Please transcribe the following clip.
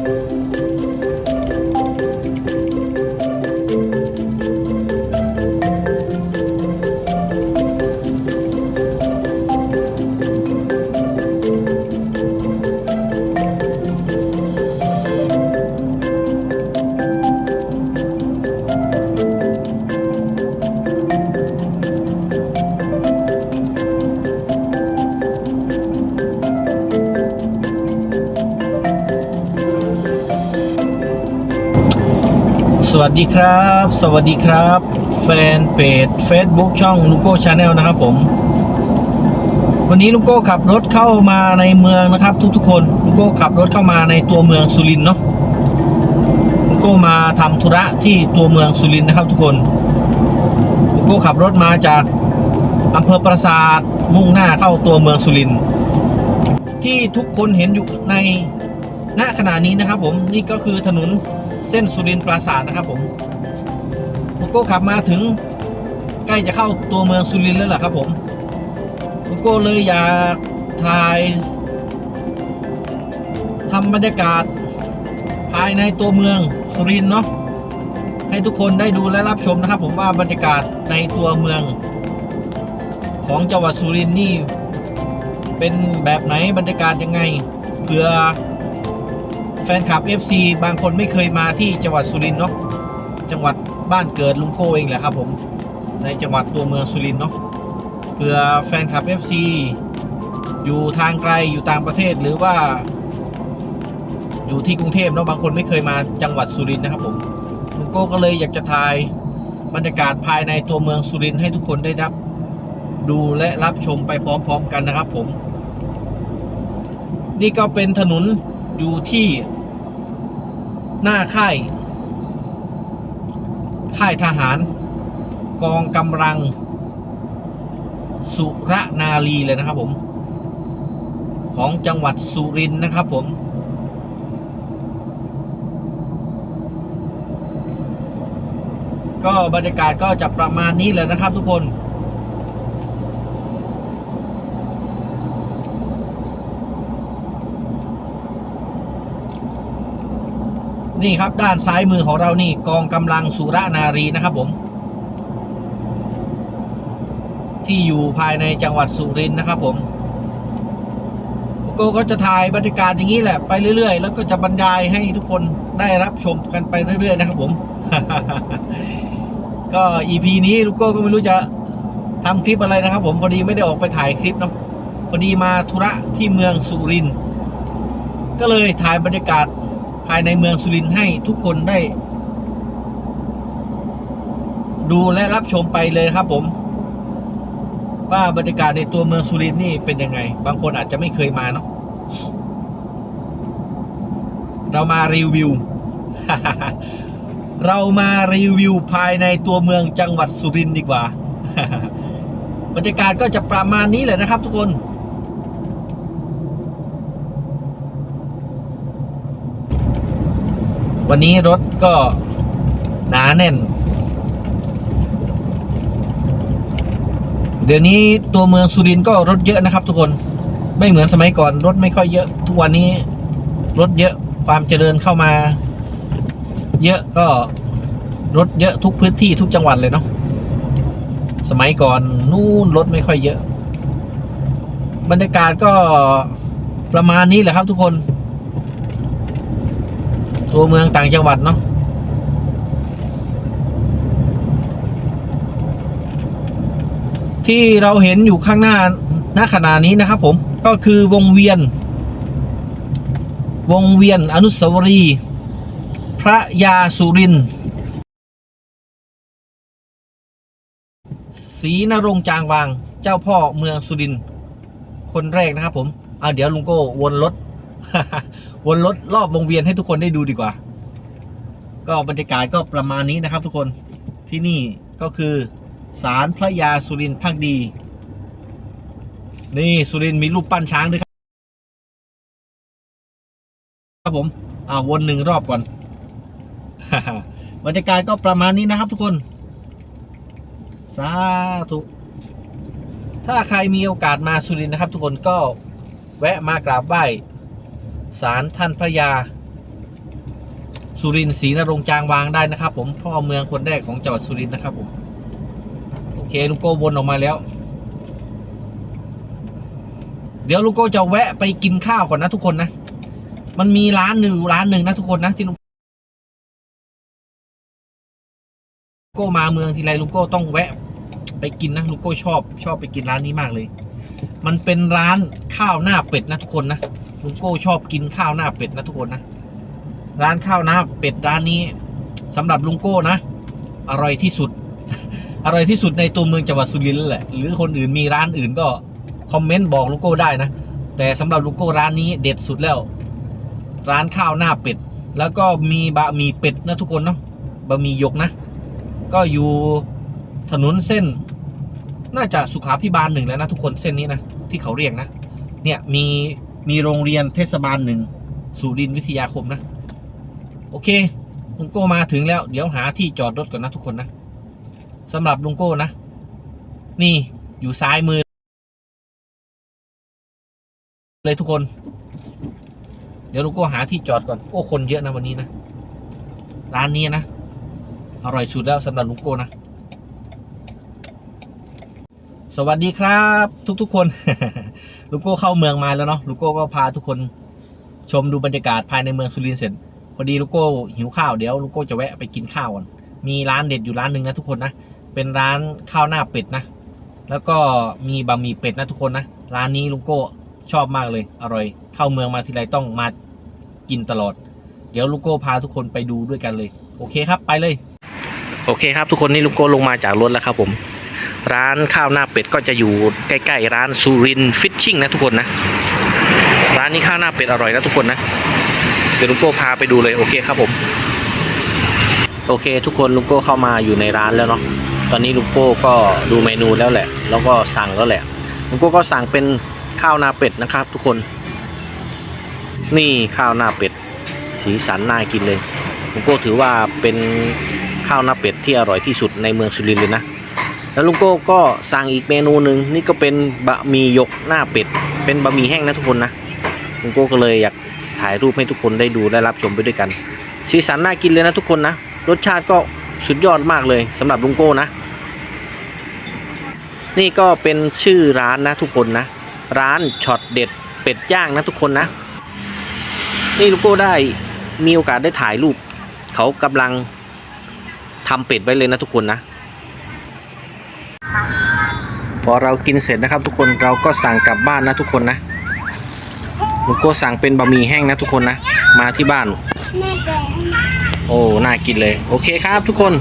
Música สวัสดีครับ สวัสดีครับ แฟนเพจ Facebook ช่องลุงโก้ชาแนลนะครับผม วันนี้ลุงโก้ขับรถเข้ามาในเมืองนะครับ ทุกๆคนลุงโก้ขับรถเข้ามาในตัวเมืองสุรินทร์เนาะลุงโก้มาทำธุระที่ตัวเมืองสุรินทร์นะครับ ทุกคนลุงโก้ขับรถมาจากอำเภอปราสาทมุ่งหน้าเข้าตัวเมืองสุรินทร์ที่ทุกคนเห็นอยู่ใน ณขณะนี้นะครับผมนี่ก็คือถนนเส้นสุรินทร์ปราสาทนะครับผมผมก็ขับมาถึงใกล้จะเข้าตัวเมืองสุรินทร์แล้วล่ะครับผมผมก็เลยอยากถ่ายทำบรรยากาศภายในตัวเมืองสุรินทร์เนาะให้ทุกคนได้ดูและรับชมนะครับ ผมว่าบรรยากาศในตัวเมือง ของจังหวัดสุรินทร์นี่เป็นแบบไหนบรรยากาศยังไงเผื่อ ฟนคลับ FC บางคนไม่เคยมาที่จังหวัดสุรินทร์เนาะจังหวัดบ้านเกิดลุงโก้เองแหละครับผมในจังหวัดตัวเมืองสุรินทร์เนาะเผื่อแฟนคลับ FC อยู่ทางไกลอยู่ต่างประเทศหรือว่า อยู่ที่กรุงเทพเนาะบางคนไม่เคยมาจังหวัดสุรินทร์นะครับผมลุงโก้ก็เลยอยากจะถ่ายบรรยากาศภายในตัวเมืองสุรินทร์ให้ทุกคนได้รับ ดูและรับชมไปพร้อมๆกันนะครับผม นี่ก็เป็นถนนอยู่ที่ หน้าค่ายค่ายทหาร กองกำลัง สุรนารีเลยนะครับผม ของจังหวัดสุรินทร์นะครับผม ก็บรรยากาศก็จะประมาณนี้เลยนะครับทุกคน นี่ครับด้านซ้ายมือของเรานี่กองกำลังสุรนารีนะครับผม ที่อยู่ภายในจังหวัดสุรินทร์นะครับผมโกก็จะถ่ายบรรยากาศอย่างนี้แหละไปเรื่อยๆ แล้วก็จะบรรยายให้ทุกคนได้รับชมกันไปเรื่อย ๆ นะครับผม ก็ EP นี้ลูกโก้ก็ไม่รู้จะทำคลิปอะไรนะครับ ผมพอดีไม่ได้ออกไปถ่ายคลิปเนาะพอดีมาธุระที่เมืองสุรินทร์ก็เลยถ่ายบรรยากาศ ภายในเมืองสุรินทร์ให้ทุกคนได้ ดูและรับชมไปเลยครับผม ว่าบรรยากาศในตัวเมืองสุรินทร์นี่เป็นยังไง บางคนอาจจะไม่เคยมาเนาะเรามารีวิว เรามารีวิวภายในตัวเมืองจังหวัดสุรินทร์ดีกว่า บรรยากาศก็จะประมาณนี้แหละนะครับทุกคน วันนี้รถก็หนาแน่น เดี๋ยวนี้ตัวเมืองสุรินทร์ก็รถเยอะนะครับ ทุกคน ไม่เหมือนสมัยก่อนรถไม่ค่อยเยอะ ทุกวันนี้รถเยอะความเจริญเข้ามา เยอะก็รถเยอะทุกพื้นที่ทุกจังหวัดเลยเนาะ สมัยก่อนนู่นรถไม่ค่อยเยอะ บรรยากาศก็ประมาณนี้แหละครับทุกคน ตัวเมืองต่างจังหวัดเนาะที่เราเห็นอยู่ข้างหน้าณขณะนี้นะครับผมก็คือวงเวียน วงเวียนอนุสาวรีย์พระยาสุรินศรีนรงจางวาง เจ้าพ่อเมืองสุรินคนแรกนะครับผม เอาเดี๋ยวลุงโก้วนรถ วนรถรอบวงเวียนให้ทุกคนได้ดูดีกว่า ก็บรรยากาศก็ประมาณนี้นะครับ ทุกคนที่นี่ก็คือศาลพระยาสุรินทร์พักดี นี่สุรินทร์มีรูปปั้นช้างด้วยครับครับผมอ่าวนหนึ่งรอบก่อนบรรยากาศก็ประมาณนี้นะครับทุกคน สาธุ ถ้าใครมีโอกาสมาสุรินทร์นะครับ ทุกคนก็แวะมากราบไหว้ ศาลท่านพระยา สุรินทร์ศรีนรงจางวางได้นะครับ ผมพ่อเมืองคนแรกของจังหวัดสุรินทร์นะครับผมโอเคลุงโก้วนออกมาแล้ว เดี๋ยวลุงโก้จะแวะไปกินข้าวก่อนนะทุกคนนะ มันมีร้านหนึ่งร้านหนึ่งนะทุกคนนะที่ลุงโก้มาเมืองทีไรลุงโก้ต้องแวะ ไปกินนะลุงโก้ชอบ ชอบไปกินร้านนี้มากเลย มันเป็นร้านข้าวหน้าเป็ดนะทุกคนนะลุงโก้ชอบกินข้าวหน้าเป็ดนะทุกคนนะ ร้านข้าวหน้าเป็ดร้านนี้สำหรับลุงโก้นะ อร่อยที่สุด อร่อยที่สุดในตัวเมืองจังหวัดสุรินทร์แหละ หรือคนอื่นมีร้านอื่นก็คอมเมนต์บอกลุงโก้ได้นะ แต่สำหรับลุงโก้ร้านนี้เด็ดสุดแล้ว ร้านข้าวหน้าเป็ด แล้วก็มีบะหมี่เป็ดนะทุกคนเนาะ บะหมี่ยกนะ ก็อยู่ถนนเส้น น่าจะสุขาพิบาลหนึ่งแล้วนะทุกคนเส้นนี้นะที่เขาเรียกนะ เนี่ยมีมีโรงเรียนเทศบาลหนึ่งสุรินทร์วิทยาคมนะ โอเคลุงโก้มาถึงแล้ว เดี๋ยวหาที่จอดรถก่อนนะทุกคนนะสำหรับลุงโก้นะ นี่อยู่ซ้ายมือ เลยทุกคน เดี๋ยวลุงโก้หาที่จอดก่อนโอ้คนเยอะนะวันนี้นะร้านนี้นะอร่อยสุดแล้วสำหรับลุงโก้นะ สวัสดีครับทุกๆคนลุงโก้เข้าเมืองมาแล้วเนาะลุงโก้ก็พาทุกคนชมดูบรรยากาศภายในเมืองสุรินทร์เสร็จพอดีลุงโก้หิวข้าวเดี๋ยวลุงโก้จะแวะไปกินข้าวก่อนมีร้านเด็ดอยู่ร้านหนึ่งนะทุกคนนะเป็นร้านข้าวหน้าเป็ดนะ แล้วก็มีบะหมี่เป็ดนะทุกคนนะร้านนี้ลุงโก้ชอบมากเลยอร่อย เข้าเมืองมาทีไรต้องมากินตลอด เดี๋ยวลุงโก้พาทุกคนไปดูด้วยกันเลย โอเคครับไปเลย โอเคครับทุกคนนี่ลุงโก้ลงมาจากรถแล้วครับผม ร้านข้าวหน้าเป็ดก็จะอยู่ใกล้ๆร้านสุรินฟิชชิ่งนะทุกคนนะ ร้านนี้ข้าวหน้าเป็ดอร่อยนะทุกคนนะ เดี๋ยวลุงโก้พาไปดูเลยโอเคครับผม โอเค ทุกคนลุงโก้เข้ามาอยู่ในร้านแล้วเนาะ ตอนนี้ลุงโก้ก็ดูเมนูแล้วแหละ แล้วก็สั่งแล้วแหละ ลุงโก้ก็สั่งเป็นข้าวหน้าเป็ดนะครับ ทุกคน นี่ข้าวหน้าเป็ด สีสันน่ากินเลยลุงโก้ถือว่าเป็นข้าวหน้าเป็ดที่อร่อยที่สุดในเมืองสุรินทร์เลยนะ แล้วลุงโก้ก็สั่งอีกเมนูหนึ่งนี่ก็เป็นบะหมี่ยกหน้าเป็ด เป็นบะหมี่แห้งนะทุกคนนะลุงโก้ก็เลยอยากถ่ายรูปให้ทุกคนได้ดูได้รับชมไปด้วยกัน สีสันน่ากินเลยนะทุกคนนะ รสชาติก็สุดยอดมากเลยสำหรับลุงโก้นะ นี่ก็เป็นชื่อร้านนะทุกคนนะ ร้านช็อตเด็ดเป็ดย่างนะทุกคนนะ นี่ลุงโก้ได้มีโอกาสได้ถ่ายรูป เขากำลังทำเป็ดไว้เลยนะทุกคนนะ พอเรากินเสร็จนะครับ ทุกคนเราก็สั่งกลับบ้านนะทุกคนนะลุงโก้สั่งเป็นบะหมี่แห้งนะทุกคนนะ มาที่บ้านแม่แกโอ้ น่ากินเลย โอเคครับทุกคน